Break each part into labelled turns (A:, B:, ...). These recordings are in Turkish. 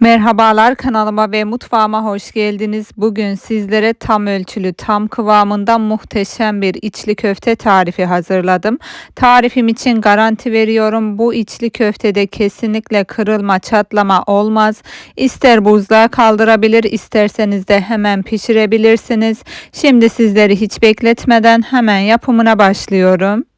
A: Merhabalar kanalıma ve mutfağıma hoş geldiniz. Bugün sizlere tam ölçülü, tam kıvamında muhteşem bir içli köfte tarifi hazırladım. Tarifim için garanti veriyorum. Bu içli köftede kesinlikle kırılma, çatlama olmaz. İster buzluğa kaldırabilir, isterseniz de hemen pişirebilirsiniz. Şimdi sizleri hiç bekletmeden hemen yapımına başlıyorum.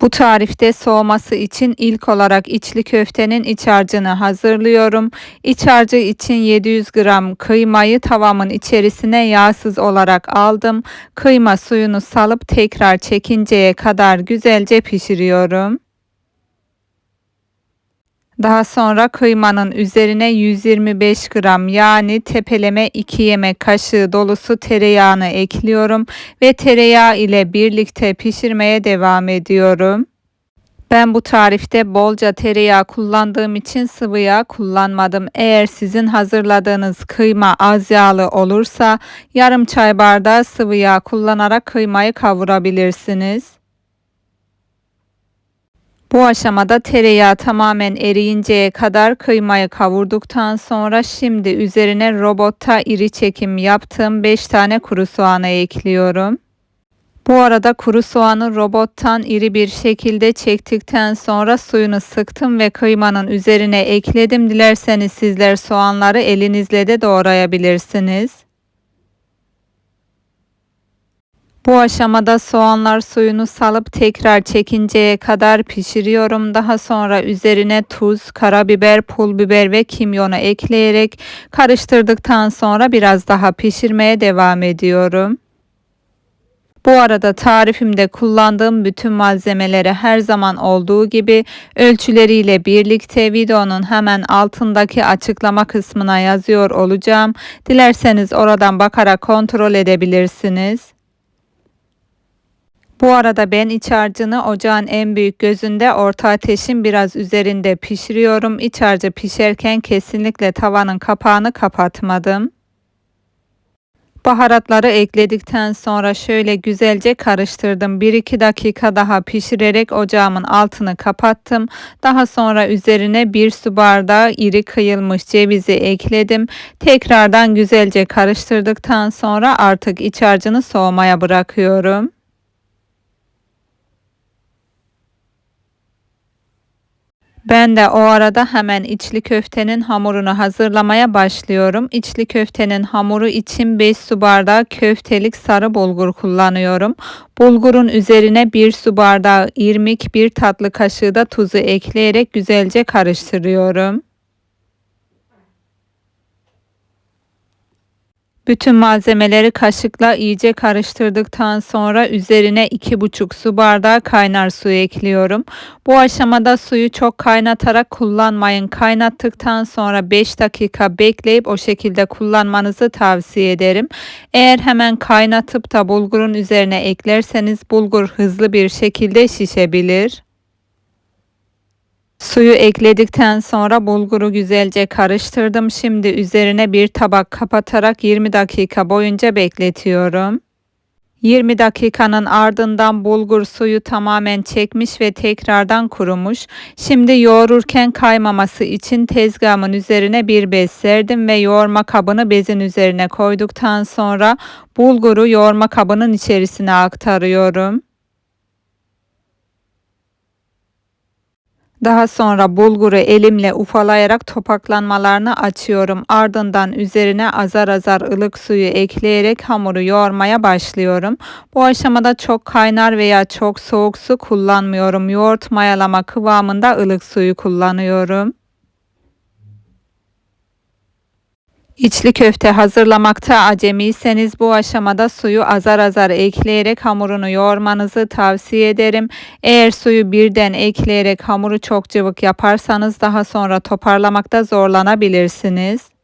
A: Bu tarifte soğuması için ilk olarak içli köftenin iç harcını hazırlıyorum. İç harcı için 700 gram kıymayı tavamın içerisine yağsız olarak aldım. Kıyma suyunu salıp tekrar çekinceye kadar güzelce pişiriyorum. Daha sonra kıymanın üzerine 125 gram yani tepeleme 2 yemek kaşığı dolusu tereyağını ekliyorum ve tereyağı ile birlikte pişirmeye devam ediyorum. Ben bu tarifte bolca tereyağı kullandığım için sıvı yağ kullanmadım. Eğer sizin hazırladığınız kıyma az yağlı olursa yarım çay bardağı sıvı yağ kullanarak kıymayı kavurabilirsiniz. Bu aşamada tereyağı tamamen eriyinceye kadar kıymayı kavurduktan sonra şimdi üzerine robotta iri çekim yaptığım 5 tane kuru soğanı ekliyorum. Bu arada kuru soğanı robottan iri bir şekilde çektikten sonra suyunu sıktım ve kıymanın üzerine ekledim. Dilerseniz sizler soğanları elinizle de doğrayabilirsiniz. Bu aşamada soğanlar suyunu salıp tekrar çekinceye kadar pişiriyorum. Daha sonra üzerine tuz, karabiber, pul biber ve kimyonu ekleyerek karıştırdıktan sonra biraz daha pişirmeye devam ediyorum. Bu arada tarifimde kullandığım bütün malzemeleri her zaman olduğu gibi ölçüleriyle birlikte videonun hemen altındaki açıklama kısmına yazıyor olacağım. Dilerseniz oradan bakarak kontrol edebilirsiniz. Bu arada ben iç harcını ocağın en büyük gözünde orta ateşin biraz üzerinde pişiriyorum. İç harcı pişerken kesinlikle tavanın kapağını kapatmadım. Baharatları ekledikten sonra şöyle güzelce karıştırdım. 1-2 dakika daha pişirerek ocağımın altını kapattım. Daha sonra üzerine 1 su bardağı iri kıyılmış cevizi ekledim. Tekrardan güzelce karıştırdıktan sonra artık iç harcını soğumaya bırakıyorum. Ben de o arada hemen içli köftenin hamurunu hazırlamaya başlıyorum. İçli köftenin hamuru için 5 su bardağı köftelik sarı bulgur kullanıyorum. Bulgurun üzerine 1 su bardağı irmik, 1 tatlı kaşığı da tuzu ekleyerek güzelce karıştırıyorum. Bütün malzemeleri kaşıkla iyice karıştırdıktan sonra üzerine 2,5 su bardağı kaynar su ekliyorum. Bu aşamada suyu çok kaynatarak kullanmayın. Kaynattıktan sonra 5 dakika bekleyip o şekilde kullanmanızı tavsiye ederim. Eğer hemen kaynatıp da bulgurun üzerine eklerseniz bulgur hızlı bir şekilde şişebilir. Suyu ekledikten sonra bulguru güzelce karıştırdım. Şimdi üzerine bir tabak kapatarak 20 dakika boyunca bekletiyorum. 20 dakikanın ardından bulgur suyu tamamen çekmiş ve tekrardan kurumuş. Şimdi yoğururken kaymaması için tezgahımın üzerine bir bez serdim ve yoğurma kabını bezin üzerine koyduktan sonra bulguru yoğurma kabının içerisine aktarıyorum. Daha sonra bulguru elimle ufalayarak topaklanmalarını açıyorum. Ardından üzerine azar azar ılık suyu ekleyerek hamuru yoğurmaya başlıyorum. Bu aşamada çok kaynar veya çok soğuk su kullanmıyorum. Yoğurt mayalama kıvamında ılık suyu kullanıyorum. İçli köfte hazırlamakta acemiyseniz bu aşamada suyu azar azar ekleyerek hamurunu yoğurmanızı tavsiye ederim. Eğer suyu birden ekleyerek hamuru çok cıvık yaparsanız daha sonra toparlamakta zorlanabilirsiniz.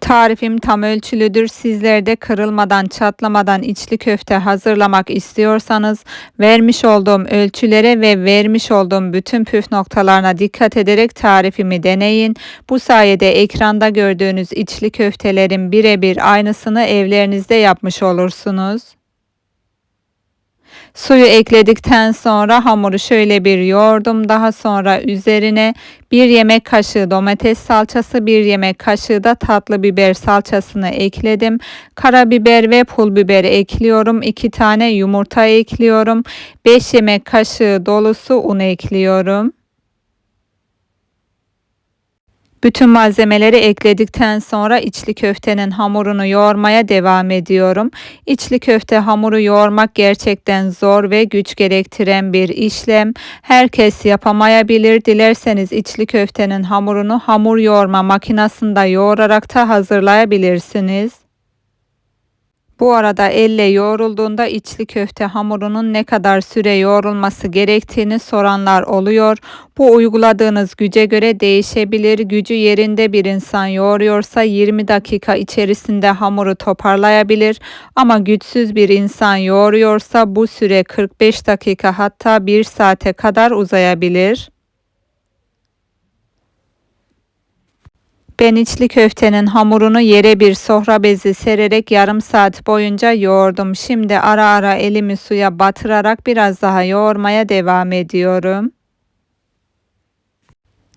A: Tarifim tam ölçülüdür. Sizler de kırılmadan, çatlamadan içli köfte hazırlamak istiyorsanız vermiş olduğum ölçülere ve vermiş olduğum bütün püf noktalarına dikkat ederek tarifimi deneyin. Bu sayede ekranda gördüğünüz içli köftelerin birebir aynısını evlerinizde yapmış olursunuz. Suyu ekledikten sonra hamuru şöyle bir yoğurdum. Daha sonra üzerine bir yemek kaşığı domates salçası, bir yemek kaşığı da tatlı biber salçasını ekledim. Karabiber ve pul biber ekliyorum. 2 tane yumurta ekliyorum. 5 yemek kaşığı dolusu un ekliyorum. Bütün malzemeleri ekledikten sonra içli köftenin hamurunu yoğurmaya devam ediyorum. İçli köfte hamuru yoğurmak gerçekten zor ve güç gerektiren bir işlem. Herkes yapamayabilir. Dilerseniz içli köftenin hamurunu hamur yoğurma makinasında yoğurarak da hazırlayabilirsiniz. Bu arada elle yoğrulduğunda içli köfte hamurunun ne kadar süre yoğrulması gerektiğini soranlar oluyor. Bu uyguladığınız güce göre değişebilir. Gücü yerinde bir insan yoğuruyorsa 20 dakika içerisinde hamuru toparlayabilir. Ama güçsüz bir insan yoğuruyorsa bu süre 45 dakika hatta 1 saate kadar uzayabilir. Ben içli köftenin hamurunu yere bir sofra bezi sererek yarım saat boyunca yoğurdum. Şimdi ara ara elimi suya batırarak biraz daha yoğurmaya devam ediyorum.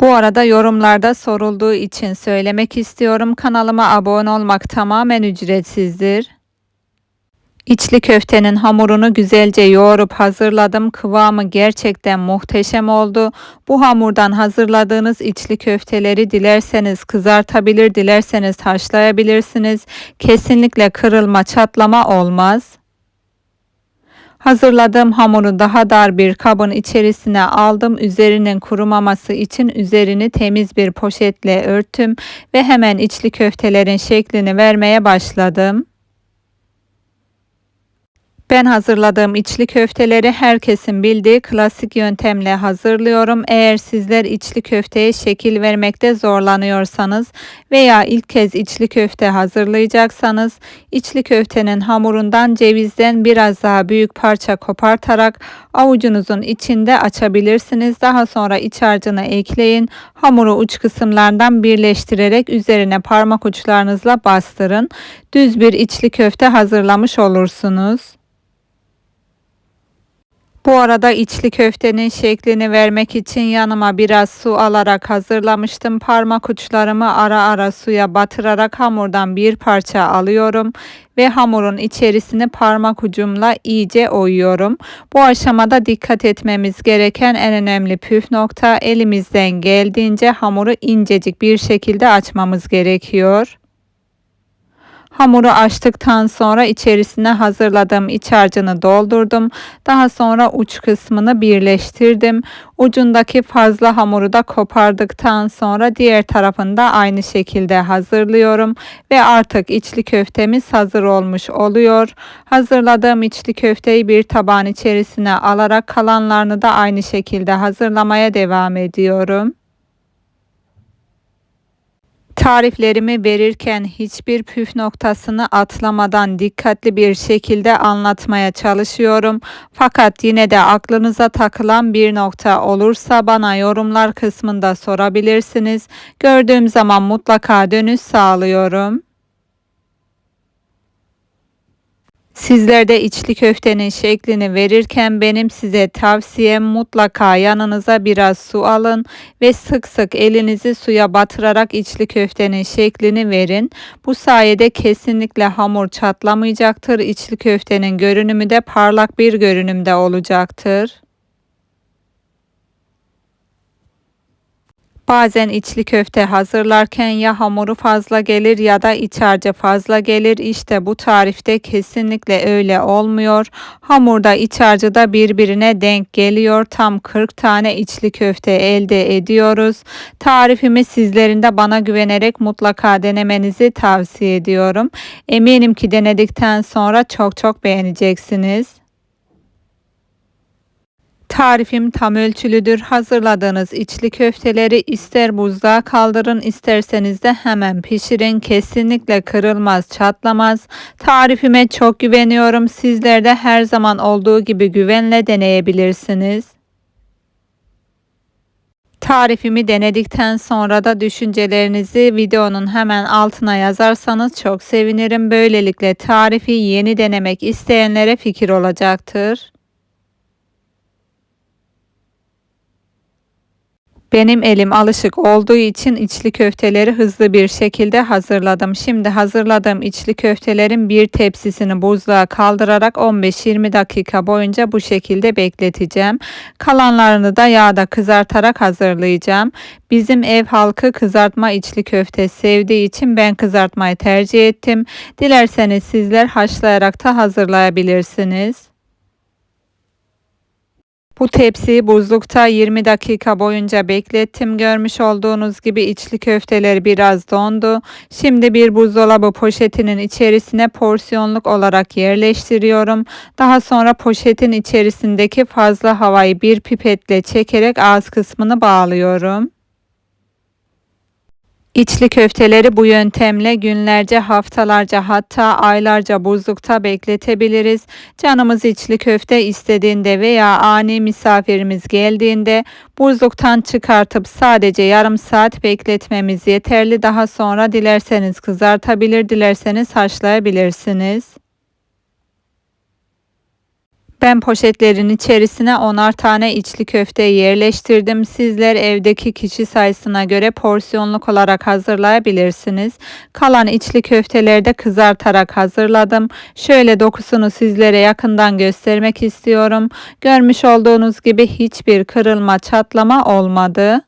A: Bu arada yorumlarda sorulduğu için söylemek istiyorum. Kanalıma abone olmak tamamen ücretsizdir. İçli köftenin hamurunu güzelce yoğurup hazırladım. Kıvamı gerçekten muhteşem oldu. Bu hamurdan hazırladığınız içli köfteleri dilerseniz kızartabilir, dilerseniz haşlayabilirsiniz. Kesinlikle kırılma, çatlama olmaz. Hazırladığım hamuru daha dar bir kabın içerisine aldım. Üzerinin kurumaması için üzerini temiz bir poşetle örttüm ve hemen içli köftelerin şeklini vermeye başladım. Ben hazırladığım içli köfteleri herkesin bildiği klasik yöntemle hazırlıyorum. Eğer sizler içli köfteye şekil vermekte zorlanıyorsanız veya ilk kez içli köfte hazırlayacaksanız içli köftenin hamurundan cevizden biraz daha büyük parça kopartarak avucunuzun içinde açabilirsiniz. Daha sonra iç harcını ekleyin. Hamuru uç kısımlardan birleştirerek üzerine parmak uçlarınızla bastırın. Düz bir içli köfte hazırlamış olursunuz. Bu arada içli köftenin şeklini vermek için yanıma biraz su alarak hazırlamıştım. Parmak uçlarımı ara ara suya batırarak hamurdan bir parça alıyorum ve hamurun içerisini parmak ucumla iyice oyuyorum. Bu aşamada dikkat etmemiz gereken en önemli püf nokta elimizden geldiğince hamuru incecik bir şekilde açmamız gerekiyor. Hamuru açtıktan sonra içerisine hazırladığım iç harcını doldurdum. Daha sonra uç kısmını birleştirdim. Ucundaki fazla hamuru da kopardıktan sonra diğer tarafını da aynı şekilde hazırlıyorum ve artık içli köftemiz hazır olmuş oluyor. Hazırladığım içli köfteyi bir tabağın içerisine alarak kalanlarını da aynı şekilde hazırlamaya devam ediyorum. Tariflerimi verirken hiçbir püf noktasını atlamadan dikkatli bir şekilde anlatmaya çalışıyorum. Fakat yine de aklınıza takılan bir nokta olursa bana yorumlar kısmında sorabilirsiniz. Gördüğüm zaman mutlaka dönüş sağlıyorum. Sizler de içli köftenin şeklini verirken benim size tavsiyem mutlaka yanınıza biraz su alın ve sık sık elinizi suya batırarak içli köftenin şeklini verin. Bu sayede kesinlikle hamur çatlamayacaktır. İçli köftenin görünümü de parlak bir görünümde olacaktır. Bazen içli köfte hazırlarken ya hamuru fazla gelir ya da iç harcı fazla gelir. İşte bu tarifte kesinlikle öyle olmuyor. Hamurda iç harcı da birbirine denk geliyor. Tam 40 tane içli köfte elde ediyoruz. Tarifimi sizlerin de bana güvenerek mutlaka denemenizi tavsiye ediyorum. Eminim ki denedikten sonra çok çok beğeneceksiniz. Tarifim tam ölçülüdür. Hazırladığınız içli köfteleri ister buzluğa kaldırın isterseniz de hemen pişirin. Kesinlikle kırılmaz, çatlamaz. Tarifime çok güveniyorum. Sizler de her zaman olduğu gibi güvenle deneyebilirsiniz. Tarifimi denedikten sonra da düşüncelerinizi videonun hemen altına yazarsanız çok sevinirim. Böylelikle tarifi yeni denemek isteyenlere fikir olacaktır. Benim elim alışık olduğu için içli köfteleri hızlı bir şekilde hazırladım. Şimdi hazırladığım içli köftelerin bir tepsisini buzluğa kaldırarak 15-20 dakika boyunca bu şekilde bekleteceğim. Kalanlarını da yağda kızartarak hazırlayacağım. Bizim ev halkı kızartma içli köfte sevdiği için ben kızartmayı tercih ettim. Dilerseniz sizler haşlayarak da hazırlayabilirsiniz. Bu tepsiyi buzlukta 20 dakika boyunca beklettim. Görmüş olduğunuz gibi içli köfteler biraz dondu. Şimdi bir buzdolabı poşetinin içerisine porsiyonluk olarak yerleştiriyorum. Daha sonra poşetin içerisindeki fazla havayı bir pipetle çekerek ağız kısmını bağlıyorum. İçli köfteleri bu yöntemle günlerce, haftalarca hatta aylarca buzlukta bekletebiliriz. Canımız içli köfte istediğinde veya ani misafirimiz geldiğinde buzluktan çıkartıp sadece yarım saat bekletmemiz yeterli. Daha sonra dilerseniz kızartabilir, dilerseniz haşlayabilirsiniz. Ben poşetlerin içerisine onar tane içli köfte yerleştirdim. Sizler evdeki kişi sayısına göre porsiyonluk olarak hazırlayabilirsiniz. Kalan içli köfteleri de kızartarak hazırladım. Şöyle dokusunu sizlere yakından göstermek istiyorum. Görmüş olduğunuz gibi hiçbir kırılma çatlama olmadı.